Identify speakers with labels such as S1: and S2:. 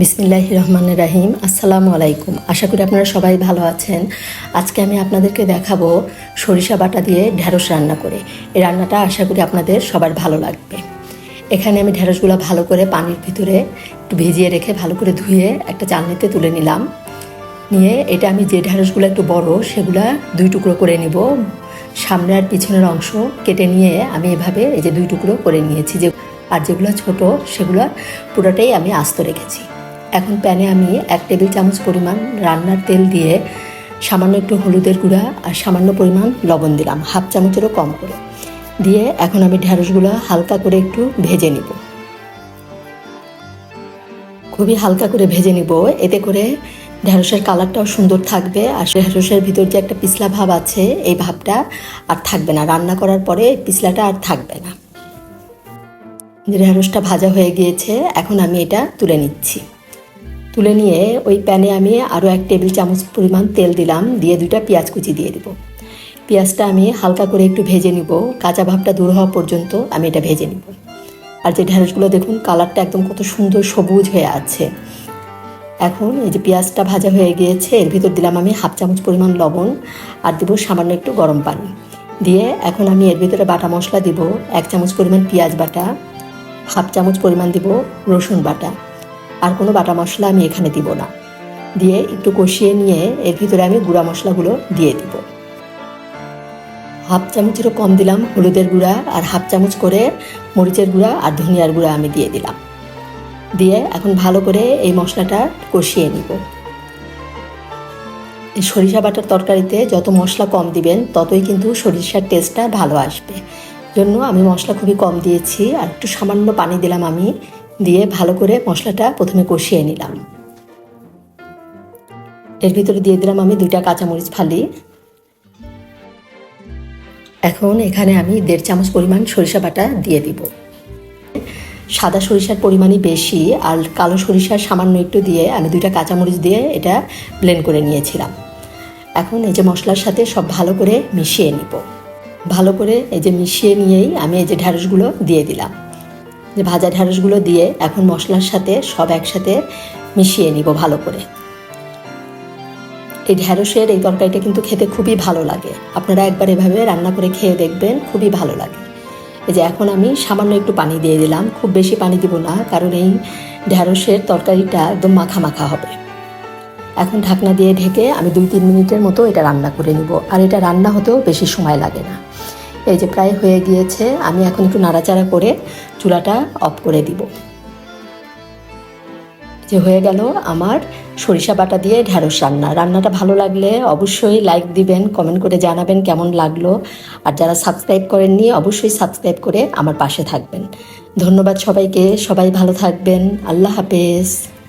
S1: বিসমিল্লাহ রহমান রাহিম। আসসালামু আলাইকুম। আশা করি আপনারা সবাই ভালো আছেন। আজকে আমি আপনাদেরকে দেখাবো সরিষা বাটা দিয়ে ঢ্যাঁড়স রান্না করে। এই রান্নাটা আশা করি আপনাদের সবার ভালো লাগবে। এখানে আমি ঢ্যাঁড়সগুলো ভালো করে পানির ভিতরে একটু ভিজিয়ে রেখে ভালো করে ধুয়ে একটা চালনিতে তুলে নিলাম। নিয়ে এটা আমি যে ঢ্যাঁড়সগুলো একটু বড়, সেগুলা দুই টুকরো করে নিব। সামনে আর পিছনের অংশ কেটে নিয়ে আমি এভাবে এই যে দুই টুকরো করে নিয়েছি যে আর যেগুলো ছোট, সেগুলো পুরোটাই আমি আস্ত রেখেছি। এখন প্যানে আমি এক টেবিল চামচ পরিমাণ রান্নার তেল দিয়ে সামান্য একটু হলুদের গুঁড়া আর সামান্য পরিমাণ লবণ দিলাম, হাফ চামচেরও কম করে। দিয়ে এখন আমি ঢ্যাঁড়সগুলো হালকা করে একটু ভেজে নিব। খুবই হালকা করে ভেজে নিব, এতে করে ঢ্যাঁড়সের কালারটাও সুন্দর থাকবে আর ঢ্যাঁড়সের ভিতর যে একটা পিছলা ভাব আছে, এই ভাবটা আর থাকবে না। রান্না করার পরে পিছলাটা আর থাকবে না। ঢ্যাঁড়সটা ভাজা হয়ে গিয়েছে, এখন আমি এটা তুলে নিচ্ছি। তুলে নিয়ে ওই প্যানে আমি আরও এক টেবিল চামচ পরিমাণ তেল দিলাম, দিয়ে দুইটা পেঁয়াজ কুচি দিয়ে দিব। পেঁয়াজটা আমি হালকা করে একটু ভেজে নিব, কাঁচা ভাবটা দূর হওয়া পর্যন্ত আমি এটা ভেজে নিব। আর যে ঢ্যাঁড়সগুলো দেখুন, কালারটা একদম কত সুন্দর সবুজ হয়ে আছে। এখন এই যে পেঁয়াজটা ভাজা হয়ে গিয়েছে, এর ভিতর দিলাম আমি হাফ চামচ পরিমাণ লবণ, আর দিব সামান্য একটু গরম পানি। দিয়ে এখন আমি এর ভিতরে বাটা মশলা দিব, এক চামচ পরিমাণ পেঁয়াজ বাটা, হাফ চামচ পরিমাণ দিব রসুন বাটা। আর কোনো বাটা মশলা আমি এখানে দিব না। দিয়ে একটু কষিয়ে নিয়ে এর ভিতরে আমি গুঁড়া মশলাগুলো দিয়ে দিব। হাফ চামচেরও কম দিলাম হলুদের গুঁড়া আর হাফ চামচ করে মরিচের গুঁড়া আর ধনিয়ার গুঁড়া আমি দিয়ে দিলাম। দিয়ে এখন ভালো করে এই মশলাটা কষিয়ে নিব। সরিষা বাটার তরকারিতে যত মশলা কম দিবেন, ততই কিন্তু সরিষার টেস্টটা ভালো আসবে। জন্য আমি মশলা খুবই কম দিয়েছি আর একটু সামান্য পানি দিলাম আমি দিয়ে ভালো করে মশলাটা প্রথমে কষিয়ে নিলাম। এর ভিতরে দিয়ে দিলাম আমি দুইটা কাঁচামরিচ ফালি। এখন এখানে আমি দেড় চামচ পরিমাণ সরিষা বাটা দিয়ে দিব। সাদা সরিষার পরিমাণই বেশি আর কালো সরিষার সামান্য একটু দিয়ে আমি দুইটা কাঁচামরিচ দিয়ে এটা ব্লেন্ড করে নিয়েছিলাম। এখন এই যে মশলার সাথে সব ভালো করে মিশিয়ে নিব। ভালো করে এই যে মিশিয়ে নিয়েই আমি এই যে ঢ্যাঁড়সগুলো দিয়ে দিলাম। যে ভাজা ঢ্যাঁড়সগুলো দিয়ে এখন মশলার সাথে সব একসাথে মিশিয়ে নিব ভালো করে। এই ঢ্যাঁড়সের এই তরকারিটা কিন্তু খেতে খুবই ভালো লাগে। আপনারা একবার এভাবে রান্না করে খেয়ে দেখবেন, খুবই ভালো লাগে। এই যে এখন আমি সামান্য একটু পানি দিয়ে দিলাম, খুব বেশি পানি দিব না, কারণ এই ঢ্যাঁড়সের তরকারিটা একদম মাখা মাখা হবে। এখন ঢাকনা দিয়ে ঢেকে আমি দুই তিন মিনিটের মতো এটা রান্না করে নিব। আর এটা রান্না হতেও বেশি সময় লাগে না। এই যে প্রায় হয়ে গিয়েছে, আমি এখন একটু নাড়াচাড়া করে চুলাটা অফ করে দিব। যে হয়ে গেল আমার সরিষা বাটা দিয়ে ঢ্যাঁড়স রান্না। রান্নাটা ভালো লাগলে অবশ্যই লাইক দিবেন কমেন্ট করে জানাবেন কেমন লাগল। আর যারা সাবস্ক্রাইব করেননি, অবশ্যই সাবস্ক্রাইব করে আমার পাশে থাকবেন। ধন্যবাদ সবাইকে, সবাই ভালো থাকবেন। আল্লাহ হাফেজ।